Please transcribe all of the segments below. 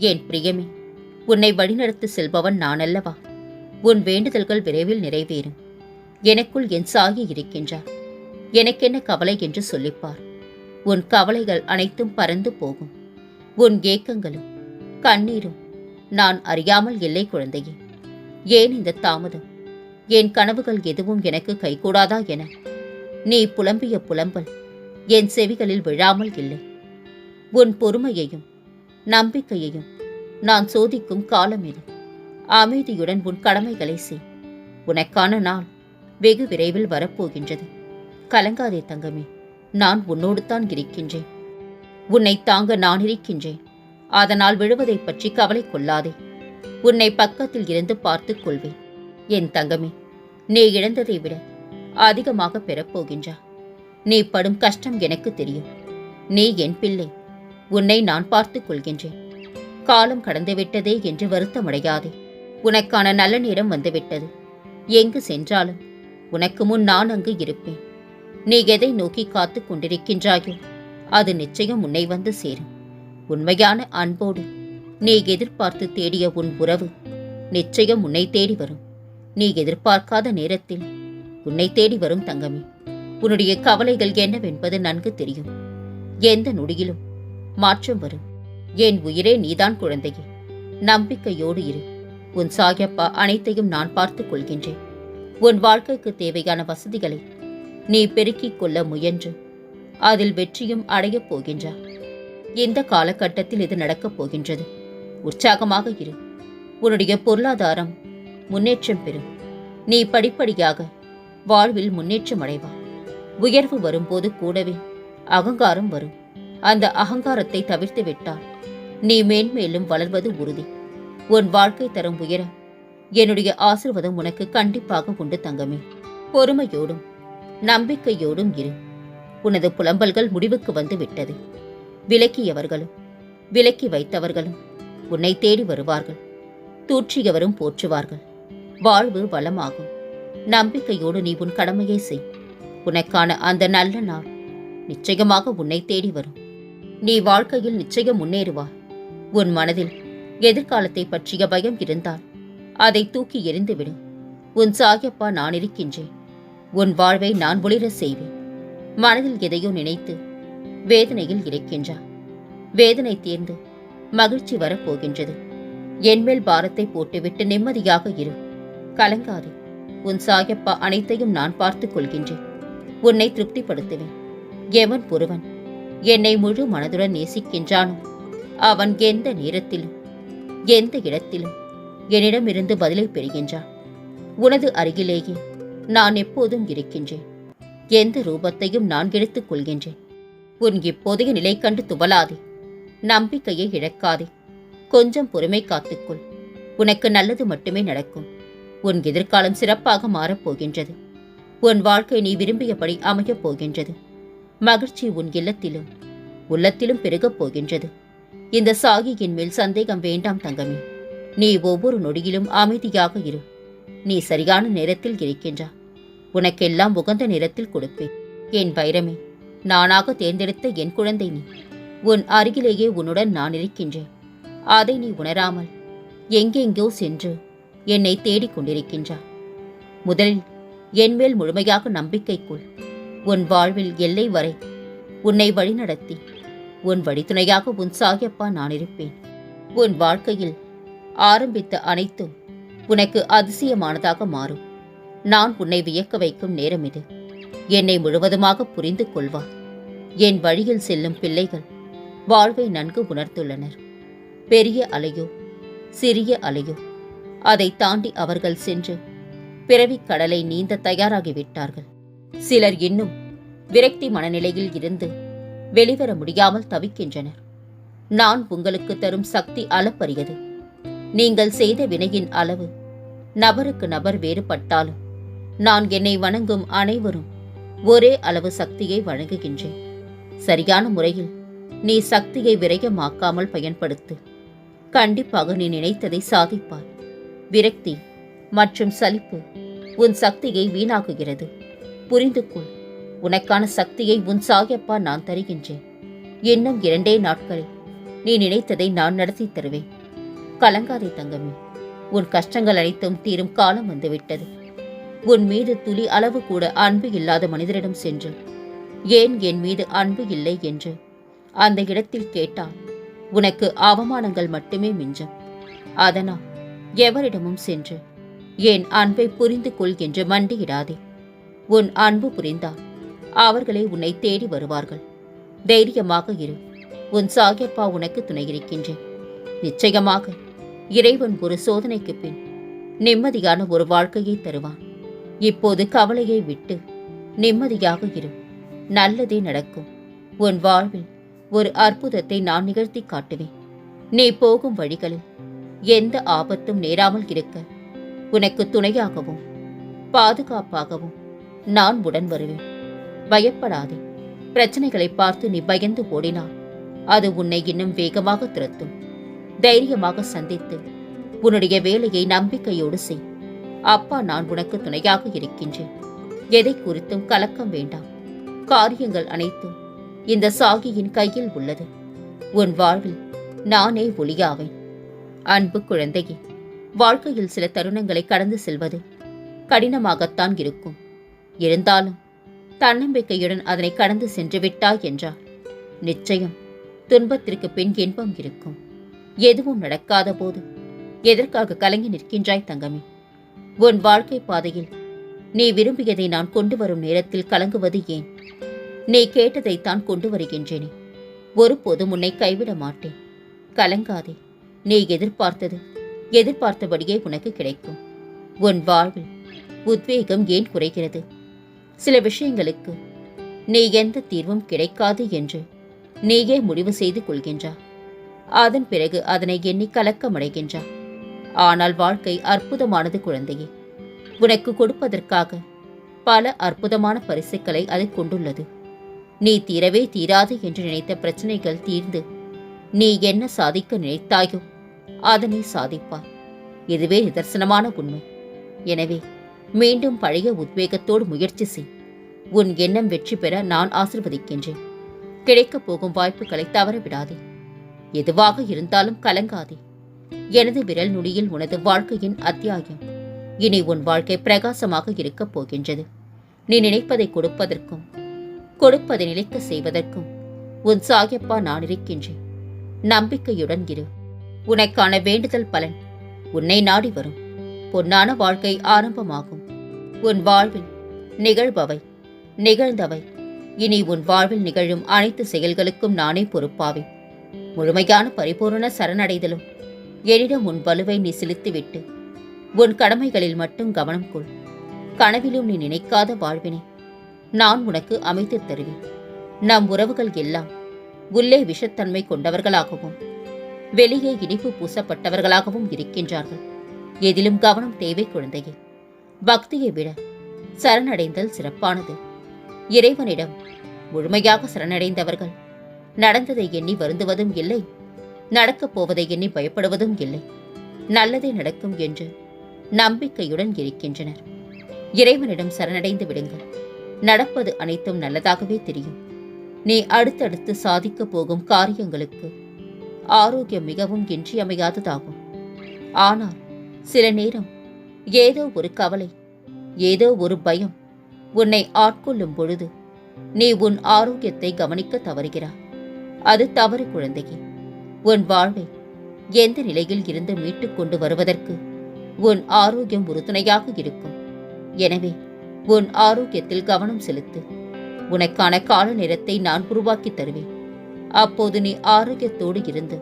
என் பிரியமே? உன்னை வழிநடத்தி செல்பவன் நான் அல்லவா உன் வேண்டுதல்கள் விரைவில் நிறைவேறும். எனக்குள் என் சாகி இருக்கின்றார். எனக்கென்ன கவலை என்று சொல்லிப்பார். உன் கவலைகள் அனைத்தும் பறந்து போகும். உன் ஏக்கங்களும் கண்ணீரும் நான் அறியாமல் இல்லை குழந்தையே. ஏன் இந்த தாமதம்? என் கனவுகள் எதுவும் எனக்கு கைகூடாதா என? நீ புலம்பிய புலம்பல் என் செவிகளில் விழாமல் இல்லை. உன் பொறுமையையும் நம்பிக்கையையும் நான் சோதிக்கும் காலம் இது அமைதியுடன் உன் கடமைகளை செய். உனக்கான நாள் வெகு விரைவில் வரப்போகின்றது. கலங்காதே தங்கமே நான் உன்னோடு தான் இருக்கின்றேன். உன்னை தாங்க நான் இருக்கின்றேன். அதனால் விழுவதைப் பற்றி கவலை கொள்ளாதே. உன்னை பக்கத்தில் இருந்து பார்த்துக் கொள்வேன். என் தங்கமே நீ இழந்ததை விட அதிகமாக பெறப்போகின்றா. நீ படும் கஷ்டம் எனக்கு தெரியும். நீ என் பிள்ளை. உன்னை நான் பார்த்துக் கொள்கின்றேன். காலம் கடந்துவிட்டதே என்று வருத்தமடையாதே. உனக்கான நல்ல நேரம் வந்துவிட்டது. எங்கு சென்றாலும் உனக்கு முன் நான் அங்கு இருப்பேன். நீ எதை நோக்கி காத்துக் கொண்டிருக்கின்றாயோ அது நிச்சயம் உன்னை வந்து சேரும். உண்மையான அன்போடு நீ எதிர்பார்த்து தேடிய உன் உறவு நிச்சயம் உன்னை தேடி வரும். நீ எதிர்பார்க்காத நேரத்தில் உன்னை தேடி வரும் தங்கமே. உன்னுடைய கவலைகள் என்னவென்பது நன்கு தெரியும். எந்த நொடியிலும் மாற்றம் வரும். என் உயிரே நீதான் குழந்தையே? நம்பிக்கையோடு இரு. உன் சாயப்பா அனைத்தையும் நான் பார்த்துக் கொள்கின்றேன். உன் வாழ்க்கைக்கு தேவையான வசதிகளை நீ பெருக்கிக் கொள்ள முயன்று. அதில் வெற்றியும் அடையப் போகின்றார் இந்த காலகட்டத்தில் இது நடக்கப் போகின்றது. உற்சாகமாக இரு. உன்னுடைய பொருளாதாரம் முன்னேற்றம் பெறும். நீ படிப்படியாக வாழ்வில் முன்னேற்றம் அடைவாய் உயர்வு வரும்போது கூடவே அகங்காரம் வரும். அந்த அகங்காரத்தை தவிர்த்து விட்டால் நீ மேன்மேலும் வளர்வது உறுதி. உன் வாழ்க்கை தரம் உயர என்னுடைய ஆசிர்வாதம் உனக்கு கண்டிப்பாக உண்டு தங்கமே. பொறுமையோடும் நம்பிக்கையோடும் இரு. உனது புலம்பல்கள் முடிவுக்கு வந்து விட்டது. விலக்கியவர்களும் விலக்கி வைத்தவர்களும் உன்னை தேடி வருவார்கள். தூற்றியவரும் போற்றுவார்கள். வாழ்வு வளமாகும். நம்பிக்கையோடு நீ உன் கடமையை செய். உனக்கான அந்த நல்ல நாள் நிச்சயமாக உன்னை தேடி வரும். நீ வாழ்க்கையில் நிச்சயம் முன்னேறுவாய் உன் மனதில் எதிர்காலத்தை பற்றிய பயம் இருந்தால் அதை தூக்கி எறிந்துவிடு. உன் சாயப்பா நான் இருக்கின்றேன். உன் வாழ்வை நான் ஒளிர செய்வேன். மனதில் எதையோ நினைத்து வேதனையில் இருக்கின்றார் வேதனை தீர்ந்து மகிழ்ச்சி வரப்போகின்றது. என்மேல் பாரத்தை போட்டுவிட்டு நிம்மதியாக இரு. கலங்காதே. உன் சாயப்பா அனைத்தையும் நான் பார்த்துக் கொள்கின்றேன். உன்னை திருப்திப்படுத்துவேன். எவன் ஒருவன் என்னை முழு மனதுடன் நேசிக்கின்றானோ. அவன் எந்த நேரத்திலும் எந்த இடத்திலும் என்னிடமிருந்து பதிலை பெறுகின்றான். உனது அருகிலேயே நான் எப்போதும் இருக்கின்றேன். எந்த ரூபத்தையும் நான் எடுத்துக் கொள்கின்றேன். உன் இப்போதைய நிலை கண்டு துவலாதே நம்பிக்கையை இழக்காதே. கொஞ்சம் பொறுமை காத்துக்கொள். உனக்கு நல்லது மட்டுமே நடக்கும். உன் எதிர்காலம் சிறப்பாக மாறப்போகின்றது உன் வாழ்க்கை நீ விரும்பியபடி அமையப் போகின்றது. மகிழ்ச்சி உன் இல்லத்திலும் உள்ளத்திலும் பெருகப் போகின்றது. இந்த சாகியின் மேல் சந்தேகம் வேண்டாம் தங்கமே. நீ ஒவ்வொரு நொடியிலும் அமைதியாக இரு. நீ சரியான நேரத்தில் இருக்கின்றா. உனக்கெல்லாம் உகந்த நேரத்தில் கொடுப்பேன். என் பைரமே நானாக தேர்ந்தெடுத்த என் குழந்தை நீ. உன் அருகிலேயே உன்னுடன் நான் இருக்கின்றேன். அதை நீ உணராமல் எங்கெங்கோ சென்று என்னை தேடிக் கொண்டிருக்கின்றா. முதலில் என்மேல் முழுமையாக நம்பிக்கைக்குள் உன் வாழ்வில் எல்லை வரை உன்னை வழிநடத்தி. உன் வழித்துணையாக உன் சாகியப்பா நான் இருப்பேன். உன் வாழ்க்கையில் ஆரம்பித்த அனைத்தும் உனக்கு அதிசயமானதாக மாறும். நான் உன்னை வியக்க வைக்கும் நேரம் இது. என்னை முழுவதுமாக புரிந்து கொள்வார் என் வழியில் செல்லும் பிள்ளைகள் வாழ்வை நன்கு உணர்ந்துள்ளனர். பெரிய அலையோ சிறிய அலையோ அதை தாண்டி அவர்கள் சென்று பிறவிக் கடலை நீந்த தயாராகிவிட்டார்கள். சிலர் இன்னும் விரக்தி மனநிலையில் இருந்து வெளிவர முடியாமல் தவிக்கின்றனர். நான் உங்களுக்கு தரும் சக்தி அளப்பரியது. நீங்கள் செய்த வினையின் அளவு நபருக்கு நபர் வேறுபட்டாலும் நான் என்னை வணங்கும் அனைவரும் ஒரே அளவு சக்தியை வழங்குகின்றேன் சரியான முறையில் நீ சக்தியை விரயமாக்காமல் பயன்படுத்து கண்டிப்பாக நீ நினைத்ததை சாதிப்பாய். விரக்தி மற்றும் சலிப்பு உன் சக்தியை வீணாக்குகிறது. புரிந்து கொள் உனக்கான சக்தியை உன் சாயப்பா நான் தருகின்றேன். இன்னும் இரண்டே நாட்களில் நீ நினைத்ததை நான் நடத்தி தருவேன். கலங்காதே தங்கமே. உன் கஷ்டங்கள் அனைத்தும் தீரும் காலம் வந்துவிட்டது. உன் மீது துளி அளவு கூட அன்பு இல்லாத மனிதரிடம் சென்று. ஏன் என் மீது அன்பு இல்லை என்று? அந்த இடத்தில் கேட்டால் உனக்கு அவமானங்கள் மட்டுமே மிஞ்சும். அதனால் எவரிடமும் சென்று. என் அன்பை புரிந்து கொள் என்று மண்டியிடாதே. உன் அன்பு புரிந்தால் அவர்களே உன்னை தேடி வருவார்கள். தைரியமாக இரு. உன் சாகியப்பா உனக்கு துணை இருக்கின்றேன் நிச்சயமாக இறைவன் ஒரு சோதனைக்கு பின் நிம்மதியான ஒரு வாழ்க்கையை தருவான். இப்போது கவலையை விட்டு நிம்மதியாக இரு. நல்லதே நடக்கும். உன் வாழ்வில் ஒரு அற்புதத்தை நான் நிகழ்த்தி காட்டுவேன். நீ போகும் வழிகளில் எந்த ஆபத்தும் நேராமல் இருக்க. உனக்கு துணையாகவும் பாதுகாப்பாகவும் நான் உடன் வருவேன். பயப்படாதே. பிரச்சனைகளை பார்த்து நீ பயந்து ஓடினால் அது உன்னை இன்னும் வேகமாக துரத்தும். தைரியமாக சந்தித்து உன்னுடைய வேலையை நம்பிக்கையோடு செய். அப்பா நான் உனக்கு துணையாக இருக்கின்றேன். எதை குறித்தும் கலக்கம் வேண்டாம். காரியங்கள் அனைத்தும் இந்த சாகியின் கையில் உள்ளது. உன் வாழ்வில் நானே ஒளியாவேன். அன்பு குழந்தையே வாழ்க்கையில் சில தருணங்களை கடந்து செல்வது கடினமாகத்தான் இருக்கும். இருந்தாலும் தன்னம்பிக்கையுடன் அதனை கடந்து சென்று விட்டாய் என்றார். நிச்சயம் துன்பத்திற்கு பின் இன்பம் இருக்கும். எதுவும் நடக்காத போது எதற்காக கலங்கி நிற்கின்றாய் தங்கமே? உன் வாழ்க்கை பாதையில் நீ விரும்பியதை நான் கொண்டு வரும் நேரத்தில் கலங்குவது ஏன்? நீ கேட்டதைத்தான் கொண்டு வருகின்றேனே. ஒருபோதும் உன்னை கைவிட மாட்டேன். கலங்காதே. நீ எதிர்பார்த்தது எதிர்பார்த்தபடியே உனக்கு கிடைக்கும். உன் வாழ்வில் உத்வேகம் ஏன் குறைகிறது? சில விஷயங்களுக்கு நீ எந்த தீர்வும் கிடைக்காது என்று நீயே முடிவு செய்து கொள்கின்றாய் அதன் பிறகு அதனை எண்ணி கலக்கமடைகின்றாய் ஆனால் வாழ்க்கை அற்புதமானது குழந்தையே. உனக்கு கொடுப்பதற்காக பல அற்புதமான பரிசுகளை அது கொண்டுள்ளது. நீ தீரவே தீராது என்று நினைத்த பிரச்சனைகள் தீர்ந்து நீ என்ன சாதிக்க நினைத்தாயோ அதனை சாதிப்பார். இதுவே நிதர்சனமான உண்மை. எனவே மீண்டும் பழைய உத்வேகத்தோடு முயற்சி செய். உன் எண்ணம் வெற்றி பெற நான் ஆசிர்வதிக்கின்றேன். கிடைக்கப் போகும் வாய்ப்புகளை தவற விடாதே. எதுவாக இருந்தாலும் கலங்காதே. எனது விரல் நுனியில் உனது வாழ்க்கையின் அத்தியாயம். இனி உன் வாழ்க்கை பிரகாசமாக இருக்கப் போகின்றது. நீ நினைப்பதை கொடுப்பதற்கும் கொடுப்பதை நிலைக்க செய்வதற்கும் உன் சாயப்பா நான் இருக்கின்றேன். நம்பிக்கையுடன் இரு. உனக்கான வேண்டுதல் பலன் உன்னை நாடி வரும். பொன்னான வாழ்க்கை ஆரம்பமாகும். உன் வாழ்வில் நிகழ்பவை நிகழ்ந்தவை. இனி உன் வாழ்வில் நிகழும் அனைத்து செயல்களுக்கும் நானே பொறுப்பாவேன். முழுமையான பரிபூரண சரணடைதலும் என்னிடம் உன் வலுவை நீ செலுத்திவிட்டு உன் கடமைகளில் மட்டும் கவனம் கொள். கனவிலும் நீ நினைக்காத வாழ்வினை நான் உனக்கு அமைத்துத் தருவேன். நம் உறவுகள் எல்லாம் உள்ளே விஷத்தன்மை கொண்டவர்களாகவும் வெளியே இனிப்பு பூசப்பட்டவர்களாகவும் இருக்கின்றார்கள். எதிலும் கவனம் தேவை குழந்தையே. பக்தியை விட சரணடைந்தல் சிறப்பானது. இறைவனிடம் முழுமையாக சரணடைந்தவர்கள் நடந்ததை எண்ணி வருந்துவதும் இல்லை நடக்கப் போவதை எண்ணி பயப்படுவதும் இல்லை. நல்லதே நடக்கும் என்று நம்பிக்கையுடன் இருக்கின்றனர். இறைவனிடம் சரணடைந்து விடுங்கள். நடப்பது அனைத்தும் நல்லதாகவே தெரியும். நீ அடுத்தடுத்து சாதிக்கப் போகும் காரியங்களுக்கு ஆரோக்கியம் மிகவும் இன்றியமையாததாகும். ஆனால் சில நேரம் ஏதோ ஒரு கவலை ஏதோ ஒரு பயம் உன்னை ஆட்கொள்ளும் பொழுது நீ உன் ஆரோக்கியத்தை கவனிக்க தவறுகிறாய். அது தவறு குழந்தையே. உன் வாழ்வை எந்த நிலையில் இருந்து மீட்டுக் கொண்டு வருவதற்கு உன் ஆரோக்கியம் உறுதுணையாக இருக்கும். எனவே உன் ஆரோக்கியத்தில் கவனம் செலுத்து. உனக்கான கால நேரத்தை நான் உருவாக்கி தருவேன். அப்போது நீ ஆரோக்கியத்தோடு இருந்து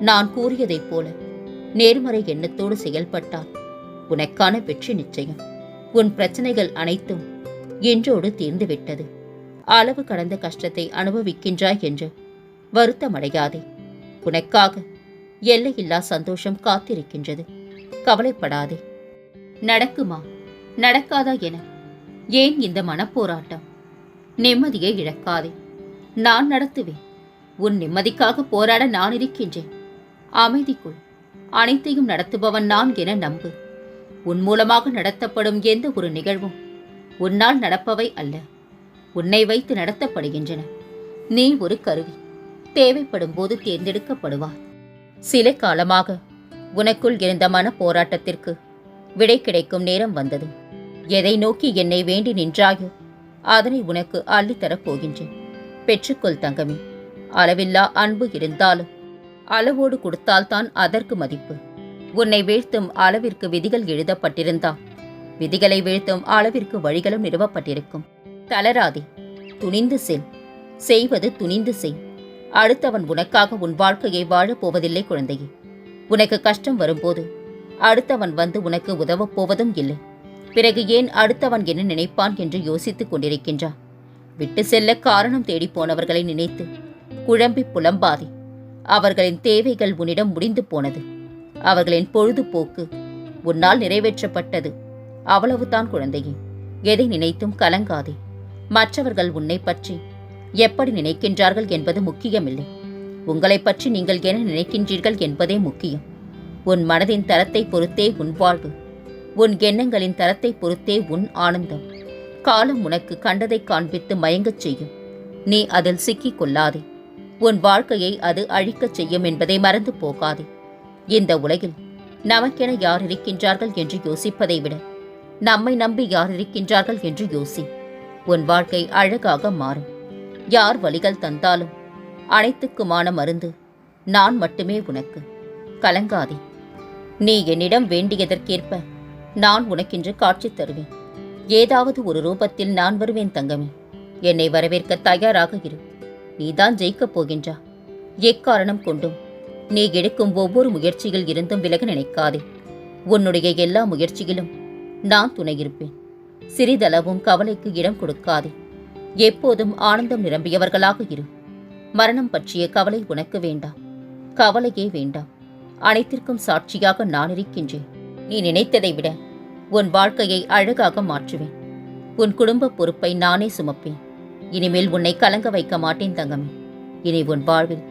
நான் கூறியதைப் போல நேர்மறை எண்ணத்தோடு செயல்பட்டால் உனக்கான வெற்றி நிச்சயம். உன் பிரச்சனைகள் அனைத்தும் இன்றோடு தீர்ந்துவிட்டது. அளவு கடந்த கஷ்டத்தை அனுபவிக்கின்றாய் என்று வருத்தமடையாதே. உனக்காக எல்லையில்லா சந்தோஷம் காத்திருக்கின்றது. கவலைப்படாதே. நடக்குமா? நடக்காதா என ஏன் இந்த மனப்போராட்டம்? நிம்மதியை இழக்காதே. நான் நடத்துவேன். உன் நிம்மதிக்காக போராட நான் இருக்கின்றேன். அமைதிக்குள் அனைத்தையும் நடத்துபவன் நான் என நம்பு. உன் மூலமாக நடத்தப்படும் எந்த ஒரு நிகழ்வும் உன்னால் நடப்பவை அல்ல. உன்னை வைத்து நடத்தப்படுகின்றன. நீ ஒரு கருவி. தேவைப்படும் போது தேர்ந்தெடுக்கப்படுவார் சில காலமாக உனக்குள் இருந்த மன போராட்டத்திற்கு விடை கிடைக்கும் நேரம் வந்தது. எதை நோக்கி என்னை வேண்டி நின்றாயோ அதனை உனக்கு அள்ளித்தரப் போகின்றேன். பெற்றுக்கொள் தங்கமே. அளவில்லா அன்பு இருந்தாலும் அளவோடு கொடுத்தால்தான் அதற்கு மதிப்பு. உன்னை வீழ்த்தும் அளவிற்கு விதிகள் எழுதப்பட்டிருந்தா. விதிகளை வீழ்த்தும் அளவிற்கு வழிகளும் நிறுவப்பட்டிருக்கும். தளராதே துணிந்து செல். செய்வது துணிந்து செய். அடுத்தவன் உனக்காக உன் வாழ்க்கையை வாழப் போவதில்லை குழந்தையே. உனக்கு கஷ்டம் வரும்போது அடுத்தவன் வந்து உனக்கு உதவப் போவதும் இல்லை. பிறகு ஏன் அடுத்தவன் என்ன நினைப்பான் என்று யோசித்துக் கொண்டிருக்கின்றான் விட்டு செல்ல காரணம் தேடிப் போனவர்களை நினைத்து குழம்பி புலம்பாதே. அவர்களின் தேவைகள் உன்னிடம் முடிந்து போனது. அவர்களின் பொழுதுபோக்கு உன்னால் நிறைவேற்றப்பட்டது. அவ்வளவுதான் குழந்தையே. எதை நினைத்தும் கலங்காதே. மற்றவர்கள் உன்னை பற்றி எப்படி நினைக்கின்றார்கள் என்பது முக்கியமில்லை. உங்களைப் பற்றி நீங்கள் என்ன நினைக்கின்றீர்கள் என்பதே முக்கியம். உன் மனதின் தரத்தை பொறுத்தே உன் வாழ்வு. உன் எண்ணங்களின் தரத்தை பொறுத்தே உன் ஆனந்தம். காலம் உனக்கு கண்டதை காண்பித்து மயங்கச் செய்யும். நீ அதில் சிக்கிக் கொள்ளாதே. உன் வாழ்க்கையை அது அழிக்கச் செய்யும் என்பதை மறந்து போகாதே. இந்த உலகில் நமக்கென யார் இருக்கின்றார்கள் என்று யோசிப்பதை விட நம்மை நம்பி யார் இருக்கின்றார்கள் என்று யோசி. உன் வாழ்க்கை அழகாக மாறும். யார் வழிகள் தந்தாலும் அனைத்துக்குமான மருந்து நான் மட்டுமே உனக்கு. கலங்காதே. நீ என்னிடம் வேண்டியதற்கேற்ப நான் உனக்கென்று காட்சி தருவேன். ஏதாவது ஒரு ரூபத்தில் நான் வருவேன் தங்கமே. என்னை வரவேற்க தயாராக இரு. நீதான் ஜெயிக்கப் போகின்றா. எக்காரணம் கொண்டும் நீ எடுக்கும் ஒவ்வொரு முயற்சியில் இருந்தும் விலக நினைக்காதே. உன்னுடைய எல்லா முயற்சியிலும் நான் துணையிருப்பேன் சிறிதளவும் கவலைக்கு இடம் கொடுக்காதே. எப்போதும் ஆனந்தம் நிரம்பியவர்களாக இரு. மரணம் பற்றிய கவலை உனக்கு வேண்டாம் கவலையே வேண்டாம் அனைத்திற்கும் சாட்சியாக நான் இருக்கின்றேன். நீ நினைத்ததை விட உன் வாழ்க்கையை அழகாக மாற்றுவேன். உன் குடும்ப பொறுப்பை நானே சுமப்பேன். இனிமேல் உன்னை கலங்க வைக்க மாட்டேன் தங்கமே. இனி உன் வாழ்வில்